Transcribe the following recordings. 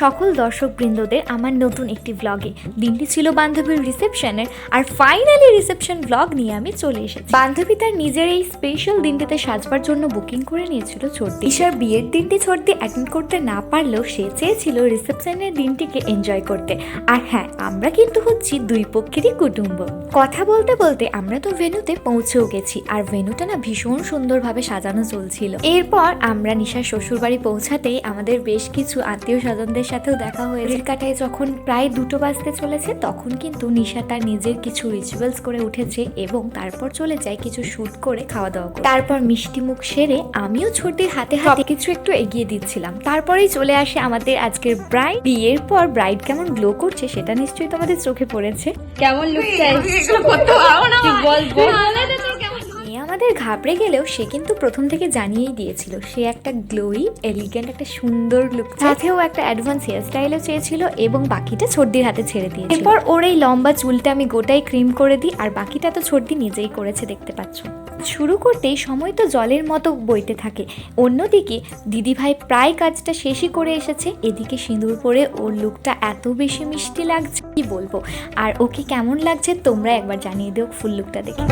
সকল দর্শক বৃন্দদের আমার নতুন একটি ব্লগে দিনটি ছিল বান্ধবীর রিসেপশনের আর ফাইনালি রিসেপশন ব্লগ নিয়ে আমি চলে এসেছি। বান্ধবী তার নিজের এই স্পেশাল দিনটিতে সাজবার জন্য বুকিং করে নিয়েছিল ছোটদি ঈশার বিয়ের দিনটি ছোটদি অ্যাটেন্ড করতে না পারলেও সে চেয়েছিল রিসেপশনের দিনটিকে এনজয় করতে। আর হ্যাঁ আমরা কিন্তু হচ্ছি দুই পক্ষেরই কুটুম্ব। কথা বলতে বলতে আমরা তো ভেনুতে পৌঁছেও গেছি, আর ভেনুটা না ভীষণ সুন্দরভাবে সাজানো চলছিল। এরপর আমরা নিশার শ্বশুরবাড়ি পৌঁছাতেই আমাদের বেশ কিছু আত্মীয় স্বজনদের সাথেও দেখা হয়ে রেল কাটায় যখন প্রায় দুটো বাজতে চলেছে তখন কিন্তু নিশা তার নিজের কিছু রিচুয়ালস করে উঠেছে এবং তারপর চলে যায় কিছু শুট করে খাওয়া দাওয়া করে। তারপর মিষ্টি মুখ সেরে আমিও ছোটির হাতে হাতে কিছু একটু এগিয়ে দিচ্ছিলাম। তারপরেই চলে আসে আমাদের আজকের ব্রাইড বিয়ের পর ব্রাইড কেমন গ্লো করছে সেটা নিশ্চয়ই তোমাদের চোখে পড়েছে। কেমন লুক চাই? বল বল। আমাদের ঘাবড়ে গেলেও সে কিন্তু প্রথম থেকে জানিয়েই দিয়েছিল। সে একটা গ্লোই এলিগেন্ট একটা সুন্দর লুক সাথেও একটা অ্যাডভান্স হেয়ার স্টাইলও চেয়েছিল এবং বাকিটা ছর্দির হাতে ছেড়ে দিয়েছে এরপর ওর এই লম্বা চুলটা আমি গোটাই ক্রিম করে দিই আর বাকিটা তো ছর্দি নিজেই করেছে, দেখতে পাচ্ছ। শুরু করতেই সময় তো জলের মতো বইতে থাকে। অন্যদিকে দিদিভাই প্রায় কাজটা শেষই করে এসেছে। এদিকে সিঁদুর পরে ওর লুকটা এত বেশি মিষ্টি লাগছে, কি বলব? আর ওকে কেমন লাগছে তোমরা একবার জানিয়ে দিও ফুল লুকটা দেখে।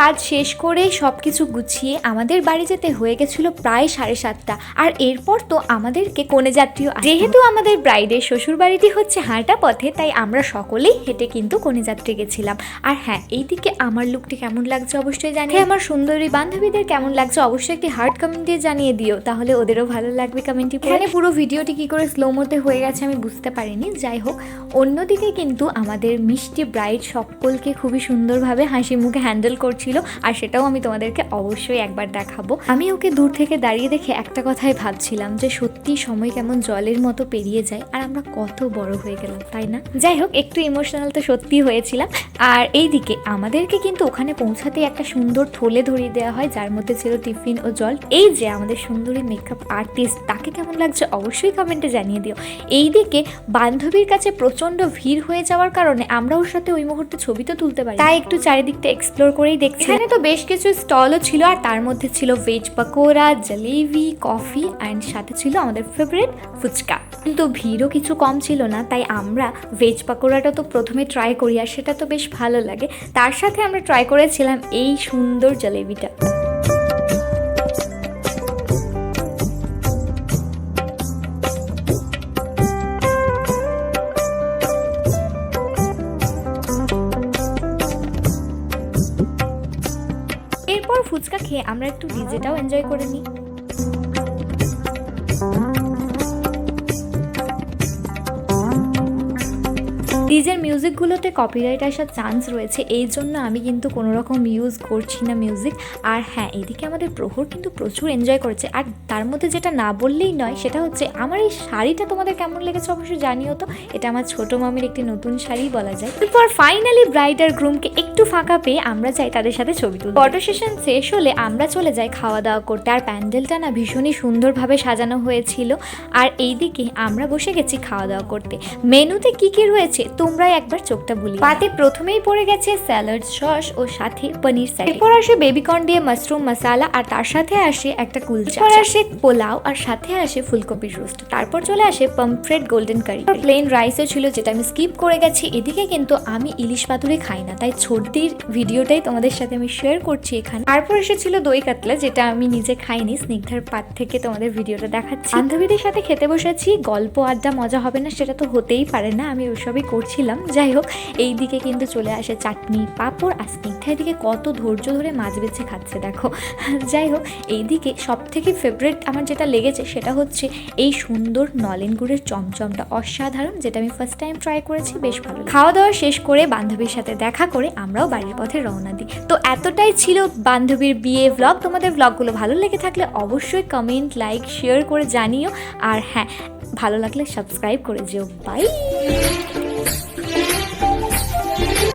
কাজ শেষ করে সব কিছু গুছিয়ে আমাদের বাড়ি যেতে হয়ে গেছিল প্রায় সাড়ে সাতটা। আর এরপর তো আমাদেরকে কোণে যাত্রীও যেহেতু আমাদের ব্রাইডের শ্বশুর বাড়িটি হচ্ছে হাঁটা পথে, তাই আমরা সকলেই হেঁটে কিন্তু কোণে যাত্রী গেছিলাম। আর হ্যাঁ এইদিকে আমার লুকটি কেমন লাগছে অবশ্যই জানিয়ে আমার সুন্দরী বান্ধবীদের কেমন লাগছে অবশ্যই একটি হার্ড কমেন্ট দিয়ে জানিয়ে দিও। তাহলে ওদেরও ভালো লাগবে কমেন্টটি এখানে পুরো ভিডিওটি কি করে স্লো মোতে হয়ে গেছে আমি বুঝতে পারিনি। যাই হোক, অন্যদিকে কিন্তু আমাদের মিষ্টি ব্রাইড সকলকে খুবই সুন্দরভাবে হাসি মুখে হ্যান্ডেল করছিল। আর সেটাও আমি তোমাদেরকে অবশ্যই একবার দেখাবো। আমি ওকে দূর থেকে দাঁড়িয়ে দেখে একটা কথাই ভাবছিলাম যে সত্যি সময় কেমন জলের মতো পেরিয়ে যায়, আর আমরা কত বড় হয়ে গেলাম, তাই না? যাই হোক, একটু ইমোশনাল তো সত্যি হয়েছিলাম। আর এইদিকে আমাদেরকে কিন্তু ওখানে পৌঁছাতে একটা সুন্দর থলে ধরিয়ে দেওয়া হয়, যার মধ্যে ছিল টিফিন ও জল। এই যে আমাদের সুন্দরী মেকআপ আর্টিস্ট তাকে কেমন লাগছে অবশ্যই কমেন্টে জানিয়ে দিও। এইদিকে বান্ধবীর কাছে প্রচণ্ড ভিড় হয়ে যাওয়ার কারণে আমরা ওর সাথে ওই মুহূর্তে ছবি তো তুলতে পারি তাই একটু চারিদিকটা এক্সপ্লোর করেই দেখছি এখানে তো বেশ কিছু স্টলও ছিল, আর তার মধ্যে ছিল veg pakora jalebi coffee and সাথে ছিল আমাদের ফেভারিট ফুচকা। কিন্তু ভিড়ও কিছু কম ছিল না, তাই আমরা ভেজ পাকোড়াটা তো প্রথমে ট্রাই করি, আর সেটা তো বেশ ভালো লাগে। তার সাথে আমরা ট্রাই করেছিলাম এই সুন্দর জলেবিটা এরপর ফুচকা খেয়ে আমরা একটু ডিজেটাও এনজয় করে নিই। ডিজের মিউজিকগুলোতে কপিরাইট আসার চান্স রয়েছে, এই জন্য আমি কিন্তু কোনো রকম ইউজ করছি না মিউজিক আর হ্যাঁ এদিকে আমাদের প্রহর কিন্তু প্রচুর এনজয় করেছে। আর তার মধ্যে যেটা না বললেই নয়, সেটা হচ্ছে আমার এই শাড়িটা তোমাদের কেমন লেগেছে অবশ্যই জানিও তো। এটা আমার ছোট মামির একটি নতুন শাড়ি বলা যায়। এরপর ফাইনালি ব্রাইড আর গ্রুমকে একটু ফাঁকা পেয়ে আমরা যাই তাদের সাথে ছবি তুলতে। ফটো সেশন শেষ হলে আমরা চলে যাই খাওয়া দাওয়া করতে। আর প্যান্ডেলটা না ভীষণই সুন্দরভাবে সাজানো হয়েছিল। আর এইদিকে আমরা বসে গেছি খাওয়া দাওয়া করতে। মেনুতে কি কি রয়েছে তোমরাই একবার চোখটা বুলি পাতে প্রথমেই পড়ে গেছে স্যালাড সস ও সাথে পনির স্যালাড এরপর আসে বেবিকর্ন দিয়ে মাশরুম মশালা আর তার সাথে আসে একটা কুলচা। এরপর আসে পোলাও আর সাথে আসে ফুলকপির রোস্ট তারপর চলে আসে পামফ্রেট গোল্ডেন কারি প্লেন রাইসও ছিল যেটা আমি স্কিপ করে গেছি। এদিকে কিন্তু আমি ইলিশ পাতুরি খাই না, তাই ছোটদির ভিডিওটাই তোমাদের সাথে আমি শেয়ার করছি এখানে। তারপর এসেছিল দই কাতলা, যেটা আমি নিজে খাইনি, স্নিগ্ধার পাত থেকে তোমাদের ভিডিওটা দেখাচ্ছি। বান্ধবীদের সাথে খেতে বসেছি, গল্প, আড্ডা, মজা হবে না, সেটা তো হতেই পারে না, আমি ওসবই করছিলাম। যাই হোক, এই দিকে কিন্তু চলে আসে চাটনি, পাঁপড়, আর স্নিগ্ধা এদিকে কত ধৈর্য ধরে মাছ বেছে খাচ্ছে, দেখো। যাই হোক এইদিকে সব থেকে ফেভারিট আমার যেটা লেগেছে, সেটা হচ্ছে এই সুন্দর নলেন গুড়ের চমচমটা অসাধারণ, যেটা আমি ফার্স্ট টাইম ট্রাই করেছি, বেশ ভালো খাওয়া দাওয়া শেষ করে বান্ধবীর সাথে দেখা করে আমরাও বাড়ির পথে রওনা দিই। তো এতটাই ছিল বান্ধবীর বিয়ে ব্লগ তোমাদের ব্লগগুলো ভালো লেগে থাকলে অবশ্যই কমেন্ট লাইক শেয়ার করে জানিও। আর হ্যাঁ ভালো লাগলে সাবস্ক্রাইব করে যেও। বাই